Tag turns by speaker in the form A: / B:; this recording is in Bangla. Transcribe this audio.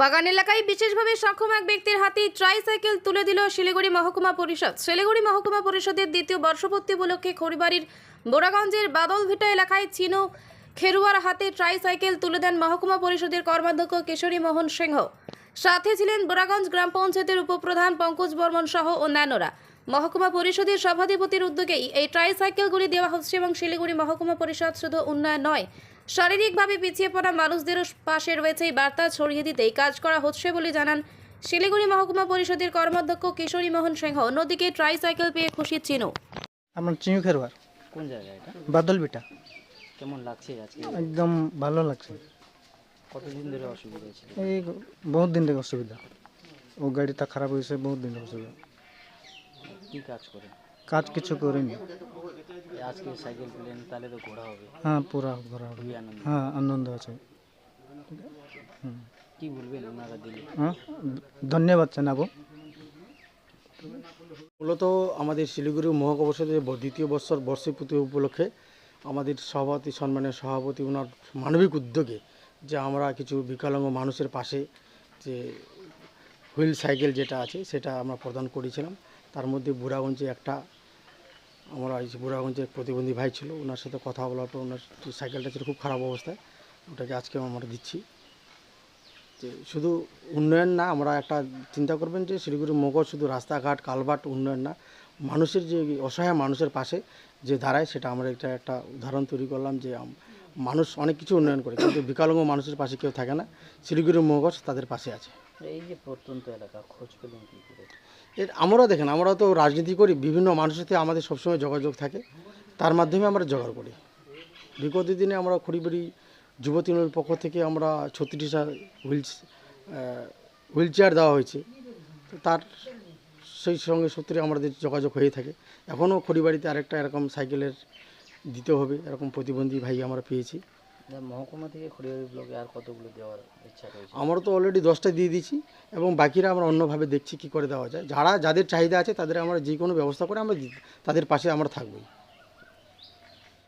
A: বাগান এলাকায় বিশেষভাবে সক্ষম এক ব্যক্তির হাতে ট্রাইসাইকেল তুলে দিল শিলিগুড়ি মহকুমা পরিষদ। শিলিগুড়ি মহকুমা পরিষদের দ্বিতীয় বর্ষপূর্তি উপলক্ষে খড়িবাড়ির বোরাগঞ্জের বাদলভিটা এলাকায় চিনো খেরুয়ার হাতে ট্রাইসাইকেল তুলে দেন মহকুমা পরিষদের কর্মাধ্যক্ষ কিশোরী মোহন সিংহ। সাথে ছিলেন বোরাগঞ্জ গ্রাম পঞ্চায়েতের উপপ্রধান পঙ্কজ বর্মন সহ অন্যান্যরা। মহকুমা পরিষদের সভাধিপতির উদ্যোগেই এই ট্রাইসাইকেলগুলি দেওয়া হচ্ছে এবং শিলিগুড়ি মহকুমা পরিষদ শুধু উন্নয়ন নয় শারীরিকভাবে পিছিয়ে পড়া মানুষদেরও পাশে রয়েছে এই বার্তা। ছড়িয়ে দিতেই কাজ করা হচ্ছে বলে জানান শিলিগুড়ি মহকুমা পরিষদের কর্মাধ্যক্ষ কিশোরী মোহন সিংহ। অন্যদিকে ট্রাইসাইকেল পেয়ে খুশি চিনো।
B: আমার চিনু খেরোয়ার
C: কোন জায়গা এটা?
B: বাদল বিটা
C: কেমন লাগছে আজকে?
B: একদম ভালো লাগছে।
C: কতদিন ধরে অসুবিধা ছিল
B: এই বহুত দিন থেকে অসুবিধা। ও গাড়িটা খারাপ হয়েছে বহুত দিন অসুবিধা।
C: কি কাজ করে?
B: কাজ কিছু করিনি।
C: এই আজকে সাইকেল পেলেন তাহলে তো ঘোরা হবে।
B: হ্যাঁ পুরা ঘোরা হবে।
C: আনন্দ।
B: হ্যাঁ আনন্দ আছে।
C: কি বলবেন ওনারা দিলে?
B: হ্যাঁ ধন্যবাদ জানাব।
D: মূলত আমাদের শিলিগুড়ি ব- দ্বিতীয় বৎসর বর্ষপূর্তি উপলক্ষে আমাদের সভাপতি সম্মানের সভাপতি ওনার মানবিক উদ্যোগে যে আমরা কিছু বিকলাঙ্গ মানুষের পাশে যে হুইল সাইকেল যেটা আছে সেটা আমরা প্রদান করেছিলাম। তার মধ্যে বুড়াগঞ্জে একটা আমরা এই বুড়াগঞ্জের প্রতিবন্ধী ভাই ছিল, ওনার সাথে কথা বলার পর ওনার সাইকেলটা ছিল খুব খারাপ অবস্থায়, ওটাকে আজকে আমরা দিচ্ছি। যে শুধু উন্নয়ন না, আমরা একটা চিন্তা করবেন যে শিলিগুড়ি মগজ শুধু রাস্তাঘাট, কালভার্ট উন্নয়ন না, মানুষের যে অসহায় মানুষের পাশে যে দাঁড়ায়, সেটা আমরা এটা একটা উদাহরণ তৈরি করলাম যে মানুষ অনেক কিছু উন্নয়ন করে, কিন্তু বিকলাঙ্গ মানুষের পাশে কেউ থাকে না শিলিগুড়ি মগজ তাদের পাশে আছে।
C: এই যে প্রত্যন্ত এলাকা, খোঁজ পেলেন কি করে?
D: এর আমরাও দেখেন আমরা তো রাজনীতি করি, বিভিন্ন মানুষের সাথে আমাদের সবসময় যোগাযোগ থাকে। তার মাধ্যমে আমরা জোগাড় করি। বিগত দিনে আমরা খড়িবাড়ি যুব তৃণমূলের পক্ষ থেকে আমরা ছত্রিশটা হুইল হুইল চেয়ার দেওয়া হয়েছে। তার সেই সঙ্গে সূত্রে আমাদের যোগাযোগ হয়ে থাকে। এখনও খড়িবাড়িতে আরেকটা এরকম সাইকেলের দিতে হবে, এরকম প্রতিবন্ধী ভাই আমরা পেয়েছি।
C: মহকুমা থেকে খড়িয়ারি ব্লকে আর কতগুলো দেওয়ার ইচ্ছা রয়েছে?
D: আমরা তো অলরেডি দশটা দিয়ে দিয়েছি, এবং বাকিরা আমরা অন্যভাবে দেখছি কি করে দেওয়া যায়। যারা, যাদের চাহিদা আছে, তাদের আমরা যে কোনো ব্যবস্থা করে আমরা তাদের পাশে আমরা থাকবোই।